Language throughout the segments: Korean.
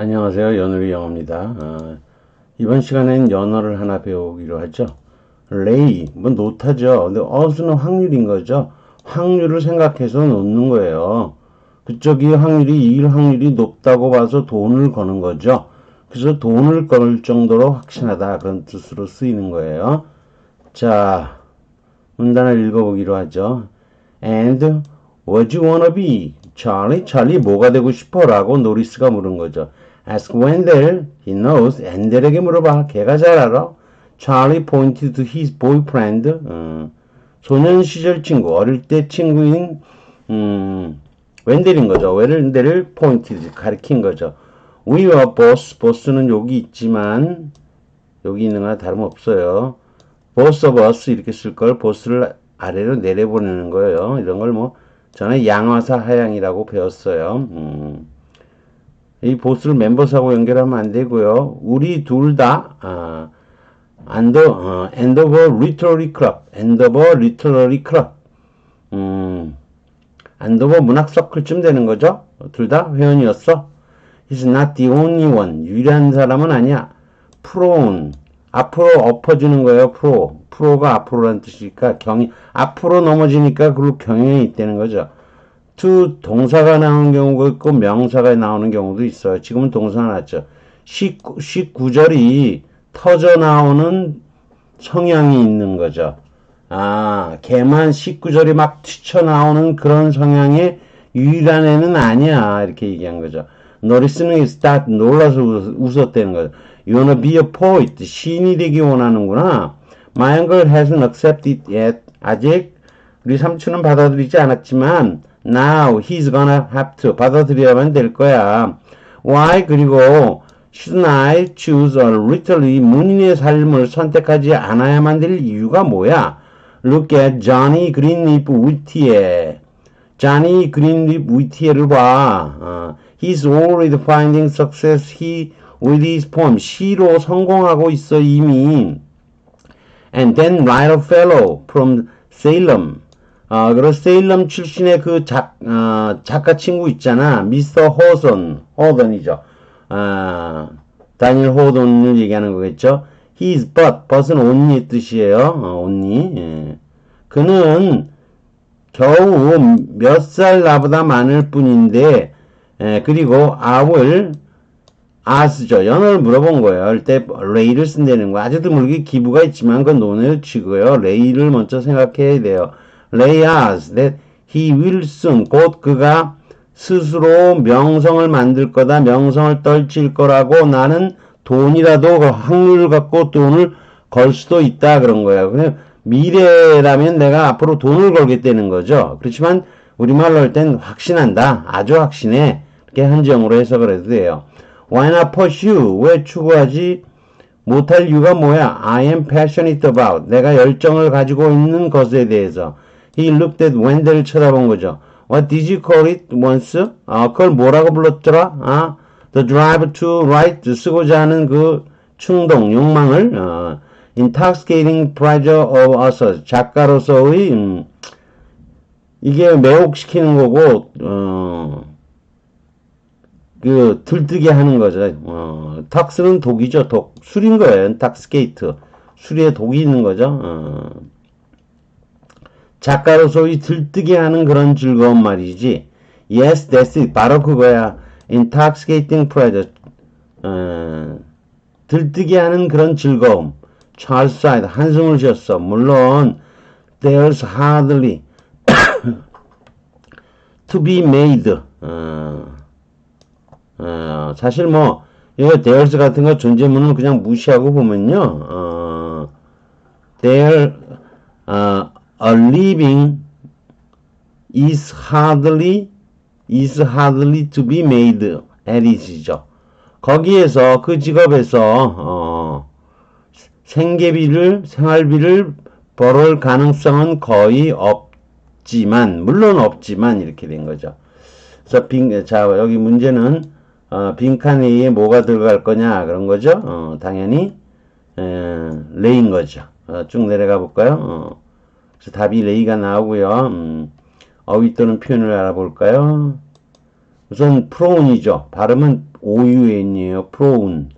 안녕하세요. 연우리 영어입니다. 어, 이번 시간엔 연어를 하나 배우기로 하죠. 레이, 뭐 노타죠. 근데 어수는 확률인 거죠. 확률을 생각해서 놓는 거예요. 그쪽이 확률이 이길 확률이 높다고 봐서 돈을 거는 거죠. 그래서 돈을 걸 정도로 확신하다 그런 뜻으로 쓰이는 거예요. 자, 문단을 읽어보기로 하죠. And what you wanna be? 찰리, 찰리 뭐가 되고 싶어? 라고 노리스가 물은 거죠. Ask Wendell, he knows. 앤델에게 물어봐. 걔가 잘 알아. Charlie pointed to his boyfriend. 어, 소년 시절 친구, 어릴 때 친구인 음, 웬델인 거죠. 웬델을 pointed, 가리킨 거죠. We were boss. boss는 여기 있지만 여기 있는 거나 다름없어요. boss of us 이렇게 쓸걸 boss를 아래로 내려보내는 거예요. 이런 걸 뭐 저는 양화사 하양이라고 배웠어요. 음. 이 보스를 멤버스하고 연결하면 안 되고요. 우리 둘다 아, 안더 어, 엔더버 리터러리 클럽, 엔더버 리터러리 클럽, 음, 안더버 문학 서클쯤 되는 거죠. 둘 다 회원이었어. He's not the only one. 유일한 사람은 아니야. 프로는 앞으로 엎어지는 거예요. 프로. 프로가 앞으로라는 뜻이니까 경이 앞으로 넘어지니까 그걸 경향이 있다는 거죠. To 동사가 나오는 경우가 있고 명사가 나오는 경우도 있어요. 지금은 동사가 나왔죠. 19, 19절이 터져 나오는 성향이 있는 거죠. 아, 걔만 19절이 막 튀쳐나오는 그런 성향의 유일한 애는 아니야. 이렇게 얘기한 거죠. 노리스는 start 놀라서 웃었다는 거죠. You wanna be a poet. 시인이 되기 원하는구나. My uncle hasn't accepted yet. 아직 우리 삼촌은 받아들이지 않았지만 Now he's gonna have to 받아들여야만 될 거야. Why? 그리고 should I choose a literally 문인의 삶을 선택하지 않아야만 될 이유가 뭐야? Look at Johnny Greenleaf Whittier. Johnny Greenleaf Whittier를 봐. 어, he's already finding success he with his poem. 시로 성공하고 있어 이미. And then write a fellow from Salem. 아, 그리고 세일럼 출신의 그 작, 어, 작가 친구 있잖아. 미스터 호선, 호던이죠. 아, 다니엘 호던을 얘기하는 거겠죠. He's but, but은 only 뜻이에요. 어, only. 예. 그는 겨우 몇 살 나보다 많을 뿐인데, 예, 그리고 I을 아스죠. 연어를 물어본 거예요. 할때 레이를 쓴다는 거. 아직도 모르게 기부가 있지만 그건 논의를 치고요. 레이를 먼저 생각해야 돼요. Us that he will soon 곧 그가 스스로 명성을 만들 거다 명성을 떨칠 거라고 나는 돈이라도 그 확률을 갖고 돈을 걸 수도 있다 그런 거예요. 그냥 미래라면 내가 앞으로 돈을 걸겠다는 거죠. 그렇지만 우리말로 할 땐 확신한다. 아주 확신해. 이렇게 한정으로 해석을 해도 돼요. Why not pursue? 왜 추구하지 못할 이유가 뭐야? I am passionate about. 내가 열정을 가지고 있는 것에 대해서. He looked at 웬델을 쳐다본 거죠. What did you call it once? 아, 그걸 뭐라고 불렀더라? 아, the drive to write 쓰고자 하는 그 충동, 욕망을 어, intoxicating pleasure of us 작가로서의 음, 이게 매혹시키는 거고 어, 그 들뜨게 하는 거죠. 어, 탁스는 독이죠. 독 술인 거예요. intoxicate 술에 독이 있는 거죠. 어. 작가로서의 들뜨게 하는 그런 즐거운 말이지. Yes, that's it. 바로 그거야. Intoxicating pleasure. 어, 들뜨게 하는 그런 즐거움. 찰스 사이드 한숨을 쉬었어. 물론 there's hardly to be made. 어, 어, 사실 뭐 이거 there's 같은 거 존재문은 그냥 무시하고 보면요. 어, there 어, a living is hardly is hardly to be made it이죠. 거기에서 그 직업에서 어, 생계비를 생활비를 벌을 가능성은 거의 없지만 물론 없지만 이렇게 된 거죠. 그래서 빈, 자 여기 문제는 어, 빈칸 A에 뭐가 들어갈 거냐 그런 거죠. 어, 당연히 에, 레인 거죠. 어, 쭉 내려가 볼까요? 어. 그래서 답이 레이가 나오고요. 음, 어휘 또는 표현을 알아볼까요? 우선 프로운이죠. 발음은 OUN이에요. 프로운.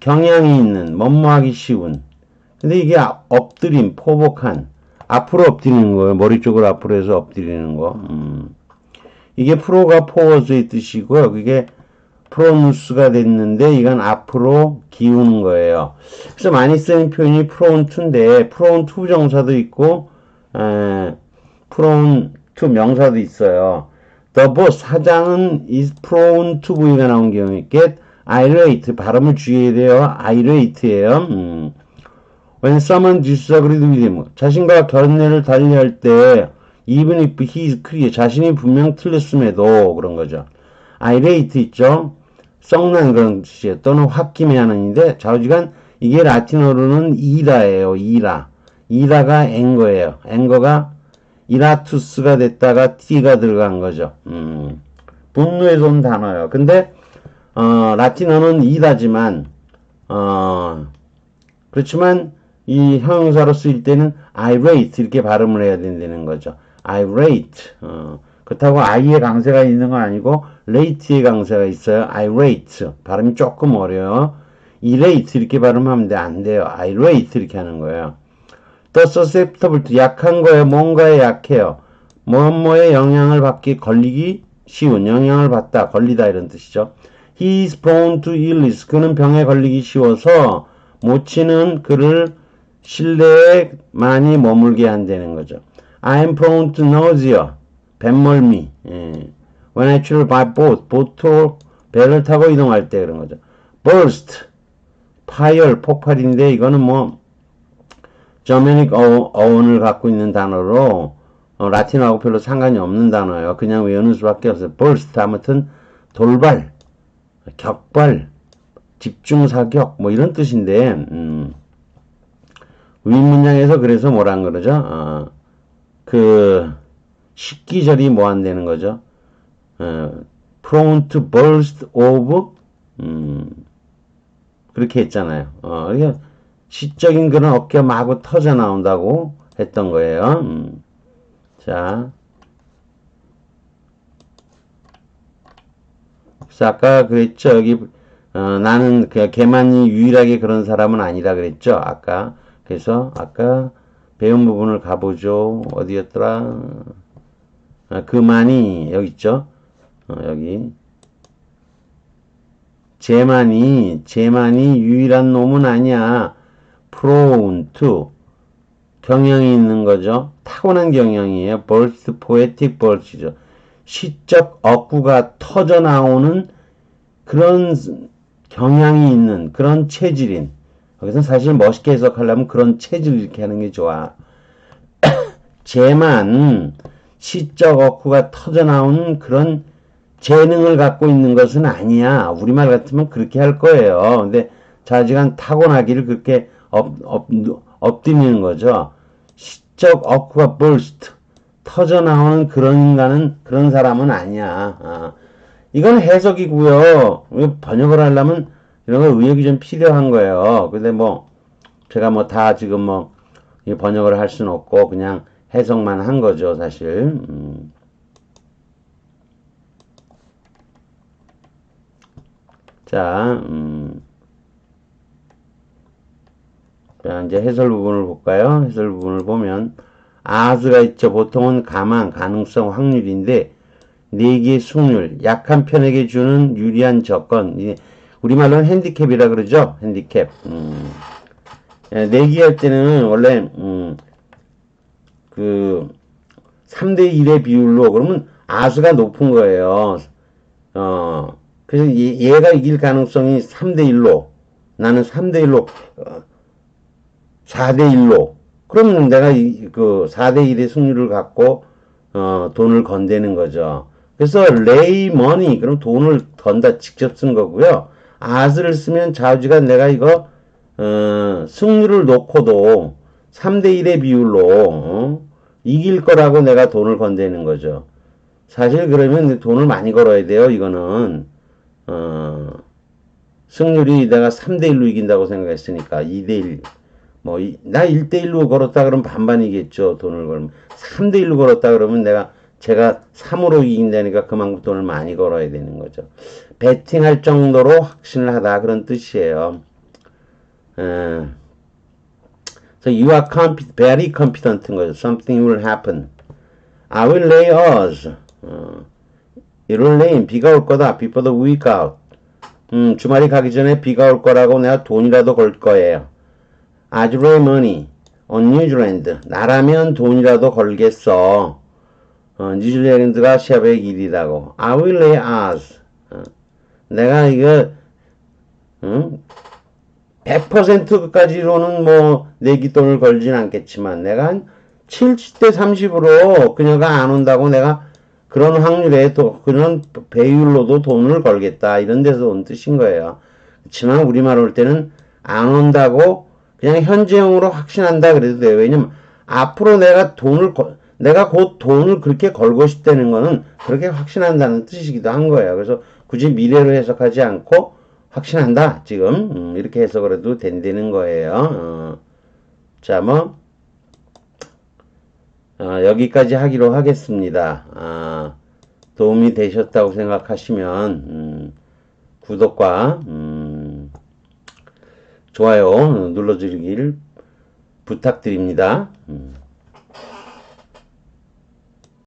경향이 있는, 뭐뭐하기 쉬운. 근데 이게 아- 엎드림, 포복한. 앞으로 엎드리는 거예요. 머리 쪽을 앞으로 해서 엎드리는 거. 음. 이게 프로가 포워즈의 뜻이고요. 그게 프로누스가 됐는데 이건 앞으로 기우는 거예요. 그래서 많이 쓰는 표현이 프론트인데 프론트 부정사도 있고 에, 프론트 명사도 있어요. The boss 사장은 is prone to 부위가 나온 경우에 get irate 발음을 주의해야 돼요. irate예요. 음. When someone disagreed with him 자신과 결례를 달리할 때 even if he is clear 자신이 분명 틀렸음에도 그런 거죠. irate 있죠. 썩난 그런 뜻이에요. 또는 홧김해하는인데 좌우지간 이게 라틴어로는 이라예요. 이라. 이라가 앵거예요. 앵거가 이라투스가 됐다가 t가 들어간 거죠. 음. 분노에서 온 단어예요. 근데 어, 라틴어는 이라지만 어, 그렇지만 이 형용사로 쓰일 때는 irate 이렇게 발음을 해야 된다는 거죠. irate. 어, 그렇다고 i의 강세가 있는 건 아니고 rate의 강세가 있어요. irate. 발음이 조금 어려요. irate 이렇게 발음하면 돼. 안 돼요. irate 이렇게 하는 거예요. The susceptible 약한 거에 뭔가에 약해요. 뭐뭐에 영향을 받기 걸리기 쉬운 영향을 받다 걸리다 이런 뜻이죠. He is prone to illness. 그는 병에 걸리기 쉬워서 모치는 그를 실내에 많이 머물게 한다는 거죠. I am prone to nausea. 뱃멀미. 예. When I travel by boat. 보트로 배를 타고 이동할 때 그런 거죠. burst. 파열, 폭발인데 이거는 뭐 저메닉 어원을 갖고 있는 단어로 어, 라틴어하고 별로 상관이 없는 단어예요. 그냥 외우는 수밖에 없어요. burst 아무튼 돌발, 격발, 집중 사격 뭐 이런 뜻인데 음, 윗문장에서 그래서 뭐란 그러죠? 어, 그 식기절이 뭐 한다는 거죠? 어, prone to burst of 음, 그렇게 했잖아요. 어, 이게 시적인 그런 어깨 마구 터져 나온다고 했던 거예요. 음. 자. 그래서 아까 그랬죠. 여기, 어, 나는 그 걔만이 유일하게 그런 사람은 아니라 그랬죠. 아까. 그래서 아까 배운 부분을 가보죠. 어디였더라? 아, 그만이, 여기 있죠. 어, 여기. 쟤만이, 쟤만이 유일한 놈은 아니야. Prone. 경향이 있는 거죠. 타고난 경향이에요. burst, poetic burst죠. 시적 억구가 터져 나오는 그런 경향이 있는 그런 체질인. 여기서 사실 멋있게 해석하려면 그런 체질 이렇게 하는 게 좋아. 쟤만 시적 억구가 터져 나오는 그런 재능을 갖고 있는 것은 아니야. 우리말 같으면 그렇게 할 거예요. 근데 자지간 타고나기를 그렇게 엎, 엎, 엎드리는 거죠. 시적 억구가 burst 터져 나오는 그런 인간은 그런 사람은 아니야. 아, 이건 해석이고요. 번역을 하려면 이런 거 의욕이 좀 필요한 거예요. 근데 뭐 제가 뭐 다 지금 뭐이 번역을 할 수는 없고 그냥 해석만 한 거죠, 사실. 음. 자, 음. 자, 이제 해설 부분을 볼까요? 해설 부분을 보면 아스가 있죠. 보통은 가망, 가능성, 확률인데 네 개의 승률, 약한 편에게 주는 유리한 조건. 우리말로는 핸디캡이라 그러죠. 핸디캡. 음. 예, 내기 할 때는 원래 음, 그 3대 1의 비율로 그러면 아수가 높은 거예요. 어. 그래서 얘, 얘가 이길 가능성이 3대 1로 나는 3대 1로 어, 4대 1로 그러면 내가 이, 그 4대 1의 승률을 갖고 어, 돈을 건대는 거죠. 그래서 레이 머니 그럼 돈을 던다 직접 쓴 거고요. 아스를 쓰면 자우지가 내가 이거 어, 승률을 놓고도 3대 1의 비율로 어, 이길 거라고 내가 돈을 건대는 거죠. 사실 그러면 돈을 많이 걸어야 돼요. 이거는 어, 승률이 내가 3대 1로 이긴다고 생각했으니까 2대 1. 뭐, 이- 나 1대1로 걸었다 그러면 반반이겠죠. 돈을 걸면. 3대1로 걸었다 그러면 내가 제가 3으로 이긴다니까 그만큼 돈을 많이 걸어야 되는 거죠. 베팅할 정도로 확신을 하다 그런 뜻이에요. 에, So you are comp- very confident인 거죠. Something will happen. I will lay odds. 어, it will rain. 비가 올 거다. Before the week out. 음, 주말이 가기 전에 비가 올 거라고 내가 돈이라도 걸 거예요. 아주로의 money. on 뉴질랜드. 나라면 돈이라도 걸겠어. 어, 뉴질랜드가 시합의 길이라고. I will lay odds. 어, 내가 이거, 응? 100%까지로는 뭐 내기 돈을 걸진 않겠지만 내가 한 70대 30으로 그녀가 안 온다고 내가 그런 확률에 또 그런 배율로도 돈을 걸겠다 이런 데서 온 뜻인 거예요. 그렇지만 우리말 올 때는 안 온다고 그냥 현재형으로 확신한다 그래도 돼요. 왜냐면 앞으로 내가 돈을 거- 내가 곧 돈을 그렇게 걸고 싶다는 거는 그렇게 확신한다는 뜻이기도 한 거예요. 그래서 굳이 미래로 해석하지 않고 확신한다 지금 음, 이렇게 해석을 해도 된다는 거예요. 어. 자, 뭐 어, 여기까지 하기로 하겠습니다. 아, 도움이 되셨다고 생각하시면 음, 구독과 음, 좋아요 눌러주길 부탁드립니다. 음.